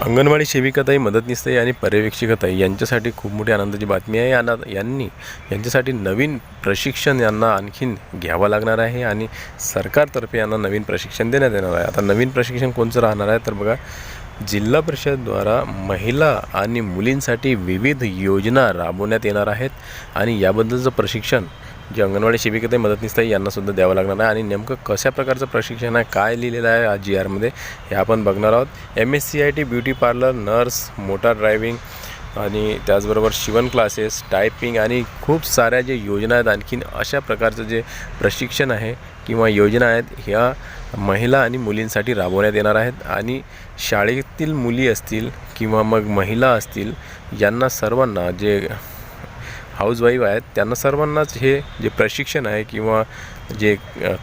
अंगणवाडी सेविकाताई मदतनीसताई आणि पर्यवेक्षिकाताई यांच्यासाठी खूप मोठी आनंदाची बातमी आहे. यांना यांनी यांच्यासाठी नवीन प्रशिक्षण यांना आणखीन घ्यावं लागणार आहे आणि सरकारतर्फे यांना नवीन प्रशिक्षण देण्यात येणार आहे. आता नवीन प्रशिक्षण कोणचं राहणार आहे? तर बघा जिल्हा परिषदद्वारा महिला आणि मुलींसाठी विविध योजना राबवण्यात येणार आहेत आणि याबद्दलचं प्रशिक्षण जे अंगणवाडी सेविकाताई मदतनीसताई आहे यांनासुद्धा द्यावं लागणार आहे. आणि नेमकं कशा प्रकारचं प्रशिक्षण आहे काय लिहिलेलं आहे आज जी आरमध्ये हे आपण बघणार आहोत. M S C I T beauty parlour nurse motor driving आणि त्याचबरोबर शिवण क्लासेस टायपिंग आणि खूप साऱ्या जे योजना आहेत आणखीन अशा प्रकारचं जे प्रशिक्षण आहे किंवा योजना आहेत ह्या महिला आणि मुलींसाठी राबवण्यात येणार आहेत. आणि शाळेतील मुली असतील किंवा मग महिला असतील यांना सर्वांना जे हाऊसवाईफ आहेत. त्यांना सर्वांनाच हे जे प्रशिक्षण आहे किंवा जे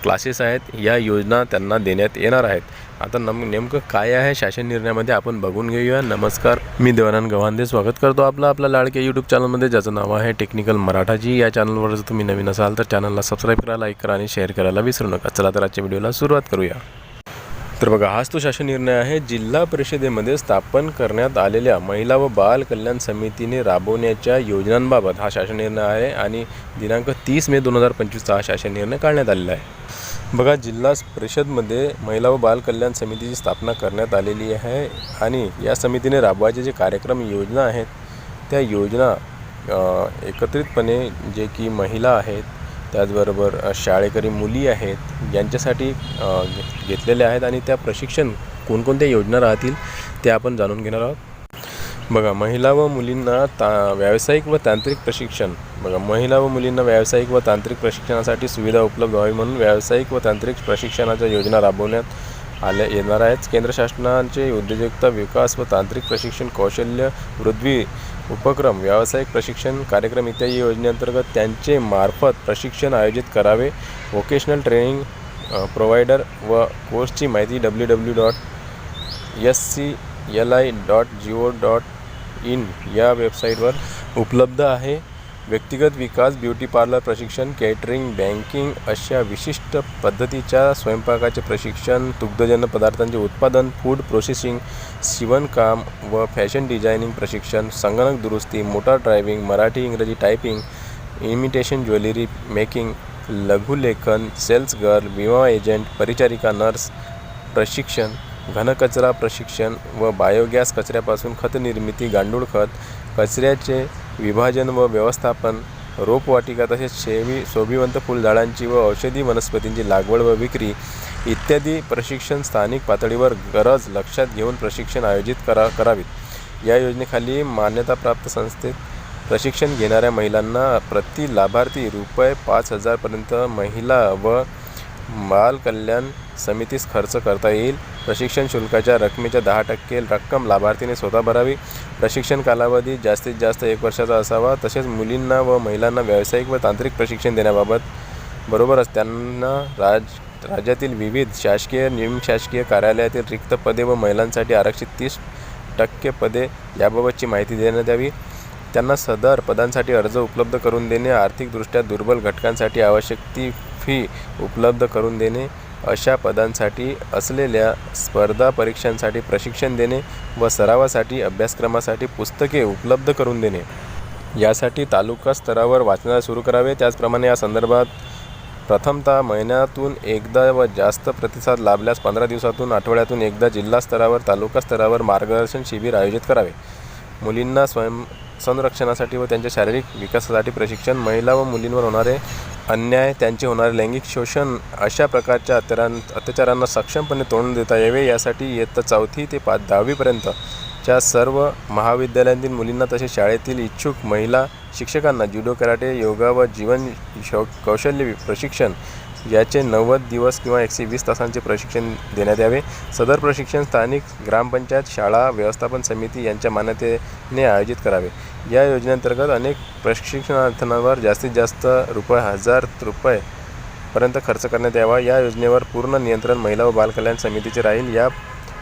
क्लासेस आहेत या योजना त्यांना देण्यात येणार आहेत. आता नम नेमकं काय आहे शासन निर्णयामध्ये आपण बघून घेऊया. नमस्कार मी देवानंद गव्हांदे. स्वागत करतो आपलं आपल्या लाडक्या यूट्यूब चॅनलमध्ये ज्याचं नाव आहे टेक्निकल मराठाजी या चॅनलवर जर तुम्ही नवीन असाल तर चॅनलला सबस्क्राईब करा लाईक करा आणि शेअर करायला विसरू नका. चला तर आजच्या व्हिडिओला सुरुवात करूया. तर बघा हाच तो शासन निर्णय आहे. जिल्हा परिषदेमध्ये स्थापन करण्यात आलेल्या महिला व बाल कल्याण समितीने राबवण्याच्या योजनांबाबत हा शासन निर्णय आहे आणि दिनांक तीस मे दोन हजार पंचवीसचा हा शासन निर्णय काढण्यात आलेला आहे. बघा जिल्हा परिषदमध्ये महिला व बाल कल्याण समितीची स्थापना करण्यात आलेली आहे आणि या समितीने राबवायचे जे कार्यक्रम योजना आहेत त्या योजना एकत्रितपणे जे की महिला आहेत त्याचबरोबर शाळेकरी मुली आहेत यांच्यासाठी घेतलेल्या आहेत आणि त्या प्रशिक्षण कोणकोणत्या योजना राहतील ते आपण जाणून घेणार आहोत. बघा महिला व मुलींना ता व्यावसायिक व तांत्रिक प्रशिक्षण. बघा महिला व मुलींना व्यावसायिक व तांत्रिक प्रशिक्षणासाठी सुविधा उपलब्ध व्हावी म्हणून व्यावसायिक व तांत्रिक प्रशिक्षणाच्या योजना राबवण्यात आल्या येणार आहेत. केंद्र शासनाचे उद्योजकता विकास व तांत्रिक प्रशिक्षण कौशल्य वृद्धी उपक्रम व्यावसायिक प्रशिक्षण कार्यक्रम इत्यादी योजनेअंतर्गत त्यांचे मार्फत प्रशिक्षण आयोजित करावे. व्होकेशनल ट्रेनिंग प्रोव्हायडर व कोर्सची माहिती W W dot S C L I dot G O dot in या वेबसाईटवर उपलब्ध आहे. व्यक्तिगत विकास ब्युटी पार्लर प्रशिक्षण केटरिंग बँकिंग अशा विशिष्ट पद्धतीच्या स्वयंपाकाचे प्रशिक्षण दुग्धजन्य पदार्थांचे उत्पादन फूड प्रोसेसिंग शिवणकाम व फॅशन डिझायनिंग प्रशिक्षण संगणक दुरुस्ती मोटार ड्रायव्हिंग मराठी इंग्रजी टायपिंग इमिटेशन ज्वेलरी मेकिंग लघुलेखन सेल्स गर्ल विमा एजंट परिचारिका नर्स प्रशिक्षण घनकचरा प्रशिक्षण व बायोगॅस कचऱ्यापासून खतनिर्मिती गांडूळ खत कचऱ्याचे विभाजन व व्यवस्थापन रोपवाटिका तसेच शेवी शोभिवंत फुलझाडांची व औषधी वनस्पतींची लागवड व विक्री इत्यादी प्रशिक्षण स्थानिक पातळीवर गरज लक्षात घेऊन प्रशिक्षण आयोजित करा करावीत. या योजनेखाली मान्यताप्राप्त संस्थेत प्रशिक्षण घेणाऱ्या महिलांना प्रति लाभार्थी रुपये पाच हजारपर्यंत महिला व बाल कल्याण समितीस खर्च करता येईल. प्रशिक्षण शुल्काच्या रकमेच्या दहा टक्के रक्कम लाभार्थीने स्वतः भरावी. प्रशिक्षण कालावधी जास्तीत जास्त एक वर्षाचा असावा. तसेच मुलींना व महिलांना व्यावसायिक व तांत्रिक प्रशिक्षण देण्याबाबत बरोबरच त्यांना राज राज्यातील विविध शासकीय निमशासकीय कार्यालयातील रिक्त पदे व महिलांसाठी आरक्षित तीस टक्के पदे याबाबतची माहिती देण्यात यावी. त्यांना सदर पदांसाठी अर्ज उपलब्ध करून देणे आर्थिकदृष्ट्या दुर्बल घटकांसाठी आवश्यक ती फी उपलब्ध करून देणे अशा पदांसाठी असलेल्या स्पर्धा परीक्षांसाठी प्रशिक्षण देणे व सरावासाठी अभ्यासक्रमासाठी पुस्तके उपलब्ध करून देणे. यासाठी तालुका स्तरावर वाचनालय सुरू करावे. त्याचप्रमाणे या संदर्भात प्रथमतः महिन्यातून एकदा व जास्त प्रतिसाद लाभल्यास पंधरा दिवसातून आठवड्यातून एकदा जिल्हा स्तरावर तालुका स्तरावर मार्गदर्शन शिबिर आयोजित करावे. मुलींना स्वयं संरक्षणासाठी व त्यांच्या शारीरिक विकासासाठी प्रशिक्षण महिला व मुलींवर होणारे अन्याय त्यांचे होणारे लैंगिक शोषण अशा प्रकारच्या अत्यारां अत्याचारांना सक्षमपणे तोंड देता यावे यासाठी इयत्ता चौथी ते पाच दहावीपर्यंतच्या सर्व महाविद्यालयातील मुलींना तसेच शाळेतील इच्छुक महिला शिक्षकांना जुडो कराटे योगा व जीवन शौ कौशल्य प्रशिक्षण याचे नव्वद दिवस किंवा एकशे वीस तासांचे प्रशिक्षण देण्यात यावे. सदर प्रशिक्षण स्थानिक ग्रामपंचायत शाळा व्यवस्थापन समिती यांच्या मान्यतेने आयोजित करावे. या योजनेअंतर्गत अनेक प्रशिक्षणार्थांवर जास्तीत जास्त रुपये हजार रुपये पर्यंत खर्च करण्यात यावा. या योजनेवर पूर्ण नियंत्रण महिला व बालकल्याण समितीचे राहील. या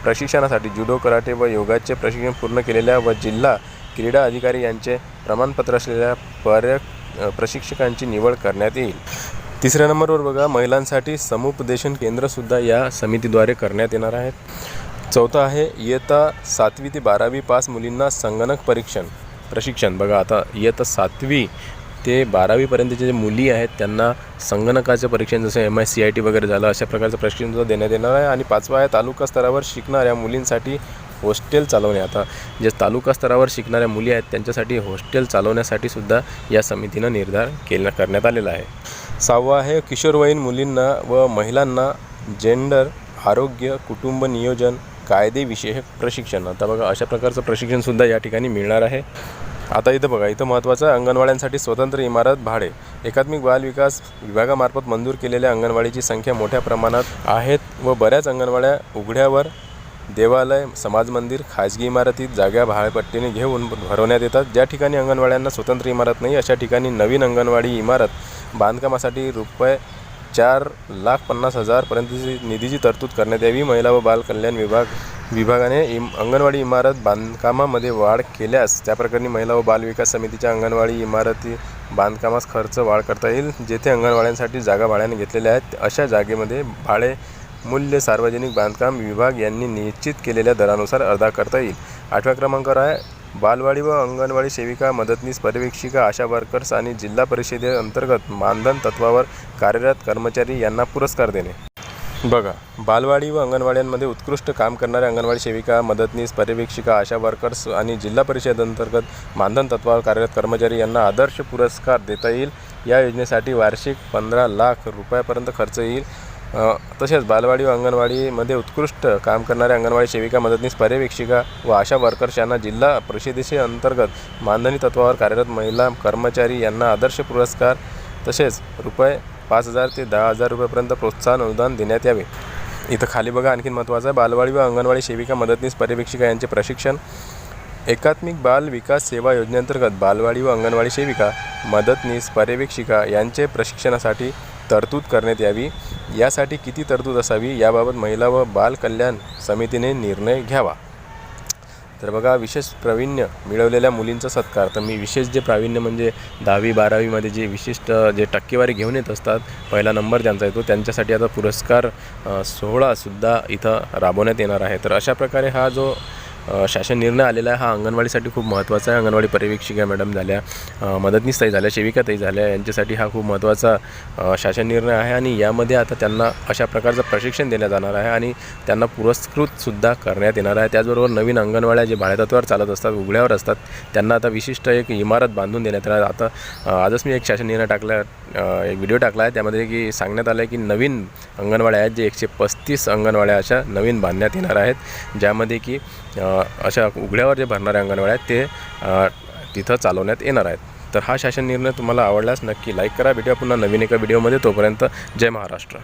प्रशिक्षणासाठी जुडो कराटे व योगाचे प्रशिक्षण पूर्ण केलेल्या व जिल्हा क्रीडा अधिकारी यांचे प्रमाणपत्र असलेल्या पर्य प्रशिक्षकांची निवड करण्यात येईल. तिसऱ्या नंबरवर बघा महिलांसाठी समुपदेशन केंद्रसुद्धा या समितीद्वारे करण्यात येणार आहेत. चौथं आहे इयत्ता सातवी ते बारावी पास मुलींना संगणक परीक्षण प्रशिक्षण. बघा आता इयत्ता सातवी ते बारावीपर्यंतचे जे मुली आहेत त्यांना संगणकाचं परीक्षण जसं M S C I T वगैरे झालं अशा प्रकारचं प्रशिक्षण सुद्धा देण्यात येणार आहे. आणि पाचवा आहे तालुका स्तरावर शिकणाऱ्या मुलींसाठी हॉस्टेल चालवणे. आता जे तालुका स्तरावर शिकणाऱ्या मुली आहेत त्यांच्यासाठी हॉस्टेल चालवण्यासाठी सुद्धा या समितीनं निर्धार केला करण्यात आलेला आहे. सहावा आहे किशोरवयीन मुलींना व महिलांना जेंडर आरोग्य कुटुंब नियोजन कायदेविषयक प्रशिक्षण. आता बघा अशा प्रकारचं प्रशिक्षणसुद्धा या ठिकाणी मिळणार आहे. आता इथं बघा इथं महत्त्वाचं आहे अंगणवाड्यांसाठी स्वतंत्र इमारत भाडे. एकात्मिक बाल विकास विभागामार्फत मंजूर केलेल्या अंगणवाडीची संख्या मोठ्या प्रमाणात आहेत व बऱ्याच अंगणवाड्या उघड्यावर देवालय समाज मंदिर खाजगी इमारतीत जागा भाडेपट्टीने घेऊन भरवण्यात येतात. ज्या ठिकाणी अंगणवाड्यांना स्वतंत्र इमारत नाही अशा ठिकाणी नवीन अंगणवाडी इमारत बांधकामासाठी रुपये चार लाख पन्नास हजारपर्यंतची निधीची तरतूद करण्यात यावी. महिला व बाल कल्याण विभाग विभागाने इम अंगणवाडी इमारत बांधकामामध्ये वाढ केल्यास त्याप्रकरणी महिला व बाल विकास समितीच्या अंगणवाडी इमारती बांधकामास खर्च वाढ करता येईल जेथे अंगणवाड्यांसाठी जागा भाड्याने घेतलेल्या आहेत. अशा जागेमध्ये भाडे मूल्य सार्वजनिक बांधकाम विभाग यांनी निश्चित केलेल्या दरानुसार अदा करता येईल. आठव्या क्रमांकावर आहे. बालवाडी व अंगणवाडी सेविका मदतनीस पर्यवेक्षिका आशा वर्कर्स आणि जिल्हा परिषदेअंतर्गत मानधन तत्वावर कार्यरत कर्मचारी यांना पुरस्कार देणे. बघा बालवाडी व अंगणवाड्यांमध्ये उत्कृष्ट काम करणाऱ्या अंगणवाडी सेविका मदतनीस पर्यवेक्षिका आशा वर्कर्स आणि जिल्हा परिषद अंतर्गत मानधन तत्वावर कार्यरत कर्मचारी यांना आदर्श पुरस्कार देता येईल. या योजनेसाठी वार्षिक पंधरा लाख रुपयापर्यंत खर्च येईल. तसेच बालवाडी व अंगणवाडीमध्ये उत्कृष्ट काम करणाऱ्या अंगणवाडी सेविका मदतनीस पर्यवेक्षिका व आशा वर्कर्स यांना जिल्हा परिषदेचे अंतर्गत मानधनी तत्वावर कार्यरत महिला कर्मचारी यांना आदर्श पुरस्कार तसेच रुपये पाच हजार ते दहा हजार रुपयापर्यंत प्रोत्साहन अनुदान देण्यात यावे. इथं खाली बघा आणखी महत्त्वाचं आहे. बालवाडी व अंगणवाडी सेविका मदतनीस पर्यवेक्षिका यांचे प्रशिक्षण एकात्मिक बाल विकास सेवा योजनेअंतर्गत बालवाडी व अंगणवाडी सेविका मदतनीस पर्यवेक्षिका यांचे प्रशिक्षणासाठी तरतूद करण्यात यावी. यासाठी किती तरतूद असावी याबाबत महिला व बाल कल्याण समितीने निर्णय घ्यावा. तर बघा विशेष प्रावीण्य मिळवलेल्या मुलींचा सत्कार. तर मी विशेष जे प्रावीण्य म्हणजे दहावी बारावीमध्ये जे विशिष्ट जे टक्केवारी घेऊन येत असतात पहिला नंबर ज्यांचा येतो त्यांच्यासाठी आता पुरस्कार सोहळासुद्धा इथं राबवण्यात येणार आहे. तर अशा प्रकारे हा जो शासन निर्णय आलेला आहे. हा अंगणवाडीसाठी खूप महत्त्वाचा आहे. अंगणवाडी पर्यवेक्षिका मॅडम झाल्या अ, मदतनीस ताई झाल्या सेविकाताई झाल्या यांच्यासाठी हा खूप महत्त्वाचा शासन निर्णय आहे आणि यामध्ये आता त्यांना अशा प्रकारचं प्रशिक्षण देण्यात जाणार आहे आणि त्यांना पुरस्कृतसुद्धा करण्यात येणार आहे. त्याचबरोबर नवीन अंगणवाड्या जे भाडेतत्वावर चालत असतात उघड्यावर असतात त्यांना आता विशिष्ट एक इमारत बांधून देण्यात येणार आता आजच मी एक शासन निर्णय टाकला एक व्हिडिओ टाकला आहे. त्यामध्ये की सांगण्यात आलं आहे की नवीन अंगणवाड्या आहेत जे एकशे पस्तीस अंगणवाड्या अशा नवीन बांधण्यात येणार आहेत. ज्यामध्ये की अशा उघड्यावर जे भरणाऱ्या अंगणवाड्या आहेत ते तिथं चालवण्यात येणार आहेत. तर हा शासन निर्णय तुम्हाला आवडल्यास नक्की लाईक करा. भेटूया पुन्हा नवीन एका व्हिडिओमध्ये तोपर्यंत जय महाराष्ट्र.